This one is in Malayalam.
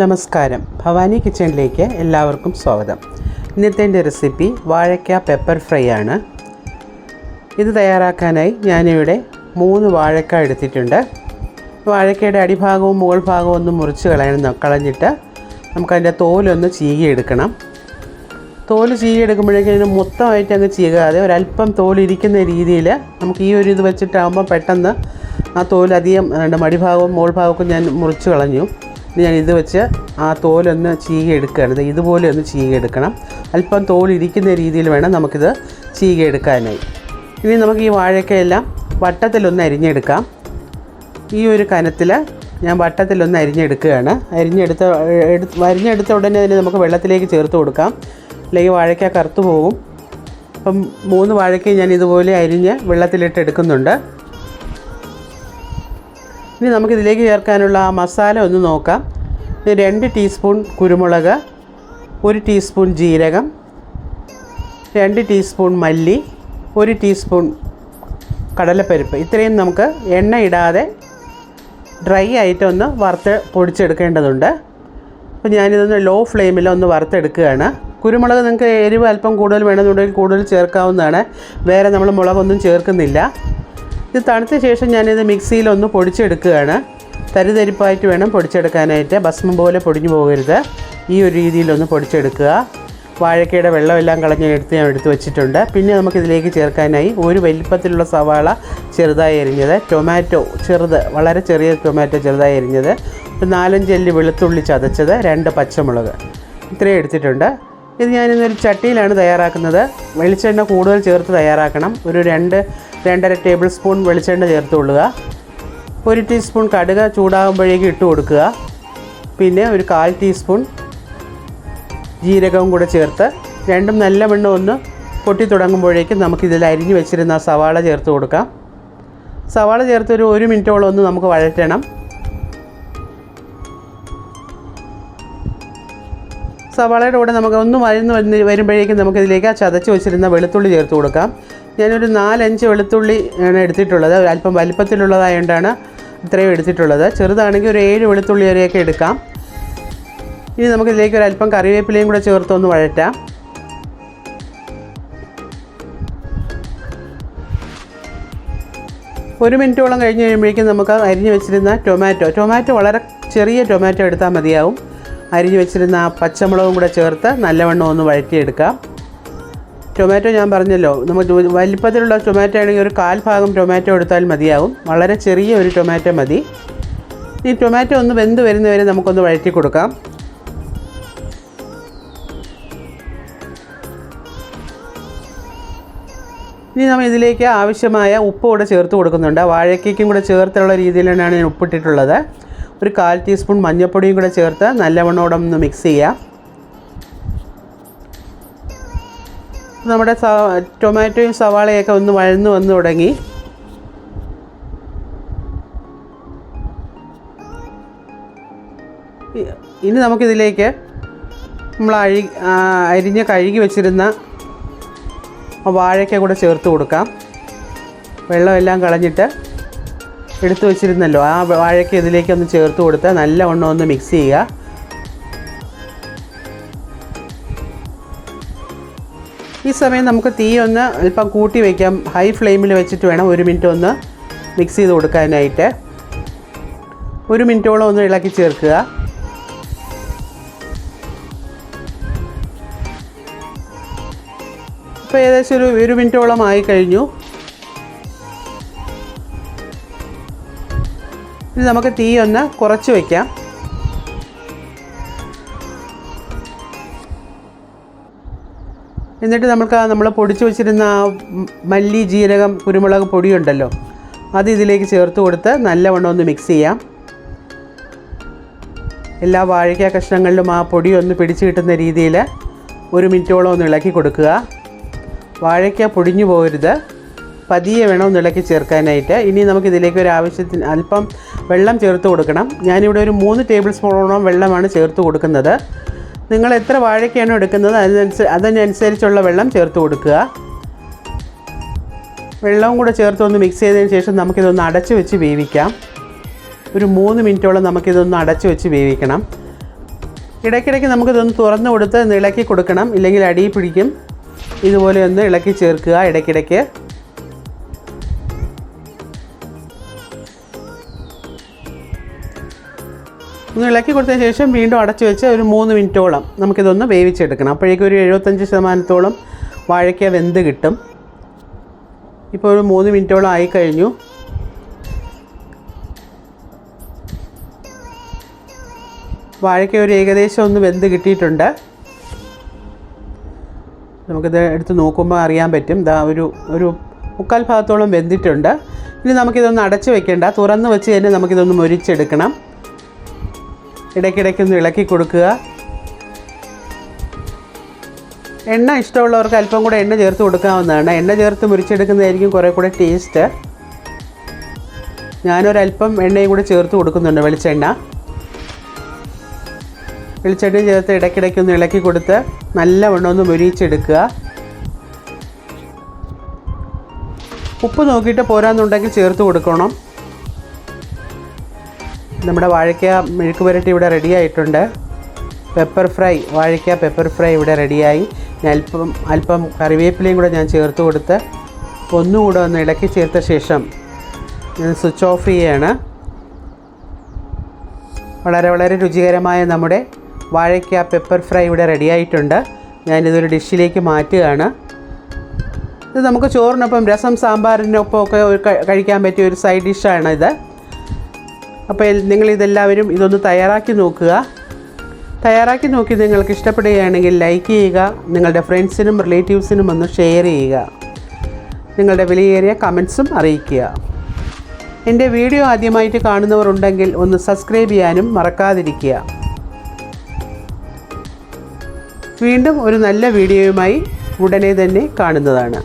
നമസ്കാരം. ഭവാനി കിച്ചണിലേക്ക് എല്ലാവർക്കും സ്വാഗതം. ഇന്നത്തെ എന്റെ റെസിപ്പി വാഴയ്ക്ക പെപ്പർ ഫ്രൈ ആണ്. ഇത് തയ്യാറാക്കാനായി ഞാനിവിടെ മൂന്ന് വാഴക്ക എടുത്തിട്ടുണ്ട്. വാഴക്കയുടെ അടിഭാഗവും മുകൾ ഭാഗവും ഒന്ന് മുറിച്ച് കളയണം കളഞ്ഞിട്ട് നമുക്കതിന്റെ തോലൊന്ന് ചീകിയെടുക്കണം. തോൽ ചീകിയെടുക്കുമ്പോഴേക്കും അതിന് മൊത്തമായിട്ട് അങ്ങ് ചീകാതെ ഒരല്പം തോലിരിക്കുന്ന രീതിയിൽ നമുക്ക് ഈ ഒരു ഇത് വെച്ചിട്ടാകുമ്പോൾ പെട്ടെന്ന് ആ തോലധികം രണ്ട് മടിഭാഗവും മുകൾ ഭാഗവും ഞാൻ മുറിച്ച് കളഞ്ഞു. ഇനി ഞാൻ ഇത് വെച്ച് ആ തോലൊന്ന് ചീകിയെടുക്കുകയാണ് ഇതുപോലെ ഒന്ന് ചീകിയെടുക്കണം അല്പം തോൽ ഇരിക്കുന്ന രീതിയിൽ വേണം നമുക്കിത് ചീകിയെടുക്കാനായി ഇനി നമുക്ക് ഈ വാഴക്കയെല്ലാം വട്ടത്തിലൊന്ന് അരിഞ്ഞെടുക്കാം. ഈ ഒരു കനത്തിൽ ഞാൻ വട്ടത്തിലൊന്ന് അരിഞ്ഞെടുക്കുകയാണ്. അരിഞ്ഞെടുത്ത അരിഞ്ഞെടുത്ത ഉടനെ തന്നെ നമുക്ക് വെള്ളത്തിലേക്ക് ചേർത്ത് കൊടുക്കാം. അല്ലെങ്കിൽ വാഴയ്ക്ക കറുത്തു പോകും. അപ്പം മൂന്ന് വാഴയ്ക്ക ഞാൻ ഇതുപോലെ അരിഞ്ഞ് വെള്ളത്തിലിട്ട് എടുക്കുന്നുണ്ട്. ഇനി നമുക്കിതിലേക്ക് ചേർക്കാനുള്ള ആ മസാല ഒന്ന് നോക്കാം. രണ്ട് ടീസ്പൂൺ കുരുമുളക് ഒരു ടീസ്പൂൺ ജീരകം രണ്ട് ടീസ്പൂൺ മല്ലി ഒരു ടീസ്പൂൺ കടലപ്പരിപ്പ്. ഇത്രയും നമുക്ക് എണ്ണ ഇടാതെ ഡ്രൈ ആയിട്ട് ഒന്ന് വറുത്ത് പൊടിച്ചെടുക്കേണ്ടതുണ്ട്. അപ്പോൾ ഞാനിതൊന്ന് ലോ ഫ്ലെയിമിൽ ഒന്ന് വറുത്തെടുക്കുകയാണ്. കുരുമുളക് നിങ്ങൾക്ക് എരിവ് അല്പം കൂടുതൽ വേണമെന്നുണ്ടെങ്കിൽ കൂടുതൽ ചേർക്കാവുന്നതാണ്. വേറെ നമ്മൾ മുളകൊന്നും ചേർക്കുന്നില്ല. ഇത് തണുത്ത ശേഷം ഞാനിത് മിക്സിയിലൊന്ന് പൊടിച്ചെടുക്കുകയാണ്. തരിതരിപ്പായിട്ട് വേണം പൊടിച്ചെടുക്കാനായിട്ട്. ഭസ്മം പോലെ പൊടിഞ്ഞു പോകരുത്. ഈ ഒരു രീതിയിലൊന്ന് പൊടിച്ചെടുക്കുക. വാഴക്കയുടെ വെള്ളമെല്ലാം കളഞ്ഞ് എടുത്ത് ഞാൻ എടുത്ത് വെച്ചിട്ടുണ്ട്. പിന്നെ നമുക്കിതിലേക്ക് ചേർക്കാനായി ഒരു വലിപ്പത്തിലുള്ള സവാള ചെറുതായി എരിഞ്ഞത് ടൊമാറ്റോ ചെറുത് വളരെ ചെറിയ ടൊമാറ്റോ ചെറുതായി എരിഞ്ഞത് ഒരു നാലഞ്ച് അല്ലി വെളുത്തുള്ളി ചതച്ചത്. രണ്ട് പച്ചമുളക്. ഇത്രയും എടുത്തിട്ടുണ്ട്. ഇത് ഞാനിന്നൊരു ചട്ടിയിലാണ് തയ്യാറാക്കുന്നത്. വെളിച്ചെണ്ണ കൂടുതൽ ചേർത്ത് തയ്യാറാക്കണം. ഒരു രണ്ട് രണ്ടര ടേബിൾ സ്പൂൺ വെളിച്ചെണ്ണ ചേർത്ത് കൊള്ളുക ഒരു ടീസ്പൂൺ കടുക ചൂടാകുമ്പോഴേക്കും ഇട്ട് കൊടുക്കുക. പിന്നെ ഒരു കാൽ ടീസ്പൂൺ ജീരകവും കൂടെ ചേർത്ത് രണ്ടും നല്ല വെണ്ണം ഒന്ന് പൊട്ടി തുടങ്ങുമ്പോഴേക്കും നമുക്കിതിൽ അരിഞ്ഞു വെച്ചിരുന്ന സവാള ചേർത്ത് കൊടുക്കാം. സവാള ചേർത്ത് ഒരു ഒരു മിനിറ്റോളം ഒന്ന് നമുക്ക് വഴറ്റണം. സവാളയുടെ കൂടെ നമുക്ക് ഒന്ന് മരുന്ന് വരുമ്പോഴേക്കും നമുക്കിതിലേക്ക് ചതച്ച് വെച്ചിരുന്ന വെളുത്തുള്ളി ചേർത്ത് കൊടുക്കാം. ഞാനൊരു നാലഞ്ച് വെളുത്തുള്ളി ആണ് എടുത്തിട്ടുള്ളത്. അല്പം വലിപ്പത്തിലുള്ളതായതുകൊണ്ടാണ് ഇത്രയും എടുത്തിട്ടുള്ളത്. ചെറുതാണെങ്കിൽ ഒരു ഏഴ് വെളുത്തുള്ളി വരെയൊക്കെ എടുക്കാം. ഇനി നമുക്കിതിലേക്ക് ഒരു അല്പം കറിവേപ്പിലയും കൂടെ ചേർത്തൊന്ന് വഴറ്റാം. ഒരു മിനിറ്റോളം കഴിഞ്ഞ് കഴിയുമ്പോഴേക്കും നമുക്ക് അരിഞ്ഞു വെച്ചിരുന്ന ടൊമാറ്റോ ടൊമാറ്റോ വളരെ ചെറിയ ടൊമാറ്റോ എടുത്താൽ മതിയാവും. അരിഞ്ഞു വെച്ചിരുന്ന പച്ചമുളകും കൂടെ ചേർത്ത് നല്ലവണ്ണം ഒന്ന് വഴറ്റിയെടുക്കാം. ടൊമാറ്റോ ഞാൻ പറഞ്ഞല്ലോ നമുക്ക് വലിപ്പത്തിലുള്ള ടൊമാറ്റോ ആണെങ്കിൽ ഒരു കാൽ ഭാഗം ടൊമാറ്റോ എടുത്താൽ മതിയാകും വളരെ ചെറിയ ഒരു ടൊമാറ്റോ മതി. ഈ ടൊമാറ്റോ ഒന്ന് വെന്ത് വരുന്നവരെ നമുക്കൊന്ന് വഴറ്റി കൊടുക്കാം. ഇനി നമ്മൾ ഇതിലേക്ക് ആവശ്യമായ ഉപ്പ് കൂടെ ചേർത്ത് കൊടുക്കുന്നുണ്ട്. വാഴയ്ക്കും കൂടെ ചേർത്തുള്ള രീതിയിലാണ് ഞാൻ ഉപ്പിട്ടിട്ടുള്ളത്. ഒരു കാൽ ടീസ്പൂൺ മഞ്ഞൾപ്പൊടിയും കൂടെ ചേർത്ത് നല്ലവണ്ണോടെ ഒന്ന് മിക്സ് ചെയ്യാം. നമ്മുടെ ടൊമാറ്റോയും സവാളയൊക്കെ ഒന്ന് വഴന്നു വന്നു തുടങ്ങി. ഇനി നമുക്കിതിലേക്ക് നമ്മൾ അഴി അരിഞ്ഞ് കഴുകി വെച്ചിരുന്ന വാഴയ്ക്ക കൂടെ ചേർത്ത് കൊടുക്കാം. വെള്ളമെല്ലാം കളഞ്ഞിട്ട് എടുത്തു വെച്ചിരുന്നല്ലോ. ആ വാഴയ്ക്ക ഇതിലേക്ക് ഒന്ന് ചേർത്ത് കൊടുത്ത് നല്ലവണ്ണം ഒന്ന് മിക്സ് ചെയ്യുക. ഈ സമയം നമുക്ക് തീ ഒന്ന് അല്പം കൂട്ടി വയ്ക്കാം ഹൈ ഫ്ലെയിമിൽ വെച്ചിട്ട് വേണം ഒരു മിനിറ്റ് ഒന്ന് മിക്സ് ചെയ്ത് കൊടുക്കാനായിട്ട്. ഒരു മിനിറ്റോളം ഒന്ന് ഇളക്കി ചേർക്കുക. ഇപ്പോൾ ഏകദേശം ഒരു ഒരു മിനിറ്റോളം ആയി കഴിഞ്ഞു. ഇനി നമുക്ക് തീ ഒന്ന് കുറച്ച് വയ്ക്കാം എന്നിട്ട് നമുക്ക് നമ്മൾ പൊടിച്ചു വെച്ചിരുന്ന ആ മല്ലി ജീരകം കുരുമുളക് പൊടിയുണ്ടല്ലോ. അത് ഇതിലേക്ക് ചേർത്ത് കൊടുത്ത് നല്ലവണ്ണം ഒന്ന് മിക്സ് ചെയ്യാം. എല്ലാ വാഴയ്ക്ക കഷ്ണങ്ങളിലും ആ പൊടി ഒന്ന് പിടിച്ചു കിട്ടുന്ന രീതിയിൽ ഒരു മിനിറ്റോളം ഒന്ന് ഇളക്കി കൊടുക്കുക. വാഴയ്ക്ക പൊടിഞ്ഞു പോകരുത്. പതിയെ വേണം ഒന്ന് ഇളക്കി ചേർക്കാനായിട്ട്. ഇനി നമുക്ക് ഇതിലേക്ക് ഒരു ആവശ്യത്തിന് അല്പം വെള്ളം ചേർത്ത് കൊടുക്കണം. ഞാനിവിടെ ഒരു മൂന്ന് ടേബിൾ സ്പൂണോളം വെള്ളമാണ് ചേർത്ത് കൊടുക്കുന്നത്. നിങ്ങൾ എത്ര വാഴയ്ക്കാണോ എടുക്കുന്നത്? അതിനനുസരിച്ച് അതിനനുസരിച്ചുള്ള വെള്ളം ചേർത്ത് കൊടുക്കുക. വെള്ളവും കൂടെ ചേർത്ത് ഒന്ന് മിക്സ് ചെയ്തതിന് ശേഷം നമുക്കിതൊന്ന് അടച്ച് വെച്ച് വേവിക്കാം. ഒരു മൂന്ന് മിനിറ്റോളം നമുക്കിതൊന്ന് അടച്ച് വെച്ച് വേവിക്കണം. ഇടയ്ക്കിടയ്ക്ക് നമുക്കിതൊന്ന് തുറന്നു കൊടുത്ത് ഇളക്കി കൊടുക്കണം. ഇല്ലെങ്കിൽ അടിയിൽ പിടിക്കും. ഇതുപോലെ ഒന്ന് ഇളക്കി ചേർക്കുക ഇടയ്ക്കിടയ്ക്ക്. ഒന്ന് ഇളക്കി കൊടുത്തതിന് ശേഷം വീണ്ടും അടച്ചു വെച്ച് ഒരു മൂന്ന് മിനിറ്റോളം നമുക്കിതൊന്ന് വേവിച്ചെടുക്കണം. അപ്പോഴേക്കും ഒരു എഴുപത്തഞ്ച് ശതമാനത്തോളം വാഴയ്ക്ക വെന്ത് കിട്ടും. ഇപ്പോൾ ഒരു മൂന്ന് മിനിറ്റോളം ആയി കഴിഞ്ഞു. വാഴയ്ക്ക ഒരു ഏകദേശം ഒന്ന് വെന്ത് കിട്ടിയിട്ടുണ്ട്. നമുക്കിത് എടുത്ത് നോക്കുമ്പോൾ അറിയാൻ പറ്റും. ഇതാ ഒരു ഒരു മുക്കാൽ ഭാഗത്തോളം വെന്തിട്ടുണ്ട്. ഇനി നമുക്കിതൊന്ന് അടച്ചു വെക്കേണ്ട. തുറന്ന് വെച്ച് തന്നെ നമുക്കിതൊന്ന് മൊരിച്ചെടുക്കണം. ഇടയ്ക്കിടയ്ക്കൊന്ന് ഇളക്കി കൊടുക്കുക. എണ്ണ ഇഷ്ടമുള്ളവർക്ക് അല്പം കൂടെ എണ്ണ ചേർത്ത് കൊടുക്കാവുന്നതാണ്. എണ്ണ ചേർത്ത് മുരിച്ചെടുക്കുന്നതായിരിക്കും കുറേ കൂടെ ടേസ്റ്റ്. ഞാനൊരല്പം എണ്ണയും കൂടെ ചേർത്ത് കൊടുക്കുന്നുണ്ട് വെളിച്ചെണ്ണ. വെളിച്ചെണ്ണ ചേർത്ത് ഇടയ്ക്കിടയ്ക്ക് ഒന്ന് ഇളക്കി കൊടുത്ത് നല്ലവണ്ണം ഒന്ന് മുരിച്ചെടുക്കുക. ഉപ്പ് നോക്കിയിട്ട് പോരാന്നുണ്ടെങ്കിൽ ചേർത്ത് കൊടുക്കണം. നമ്മുടെ വാഴയ്ക്ക മെഴുക്ക് പുരട്ടി ഇവിടെ റെഡി ആയിട്ടുണ്ട്. പെപ്പർ ഫ്രൈ വാഴയ്ക്ക പെപ്പർ ഫ്രൈ ഇവിടെ റെഡിയായി അല്പം അല്പം കറിവേപ്പിലയും കൂടെ ഞാൻ ചേർത്ത് കൊടുത്ത് ഒന്നുകൂടെ ഒന്ന് ഇളക്കി ചേർത്ത ശേഷം ഞാൻ സ്വിച്ച് ഓഫ് ചെയ്യുകയാണ് വളരെ വളരെ രുചികരമായ നമ്മുടെ വാഴയ്ക്ക പെപ്പർ ഫ്രൈ ഇവിടെ റെഡിയായിട്ടുണ്ട് ഞാനിതൊരു ഡിഷിലേക്ക് മാറ്റുകയാണ്. ഇത് നമുക്ക് ചോറിനൊപ്പം രസം സാമ്പാറിനൊപ്പം ഒക്കെ കഴിക്കാൻ പറ്റിയ ഒരു സൈഡ് ഡിഷാണ് ഇത്. അപ്പോൾ നിങ്ങൾ ഇതെല്ലാവരും ഇതൊന്ന് തയ്യാറാക്കി നോക്കുക. തയ്യാറാക്കി നോക്കി നിങ്ങൾക്ക് ഇഷ്ടപ്പെടുകയാണെങ്കിൽ ലൈക്ക് ചെയ്യുക നിങ്ങളുടെ ഫ്രണ്ട്സിനും റിലേറ്റീവ്സിനും ഒന്ന് ഷെയർ ചെയ്യുക. നിങ്ങളുടെ വിലയേറിയ കമൻസും അറിയിക്കുക. എന്റെ വീഡിയോ ആദ്യമായിട്ട് കാണുന്നവർ ഉണ്ടെങ്കിൽ ഒന്ന് സബ്സ്ക്രൈബ് ചെയ്യാനും മറക്കാതിരിക്കുക. വീണ്ടും ഒരു നല്ല വീഡിയോയുമായി ഉടനെ തന്നെ കാണുന്നതാണ്.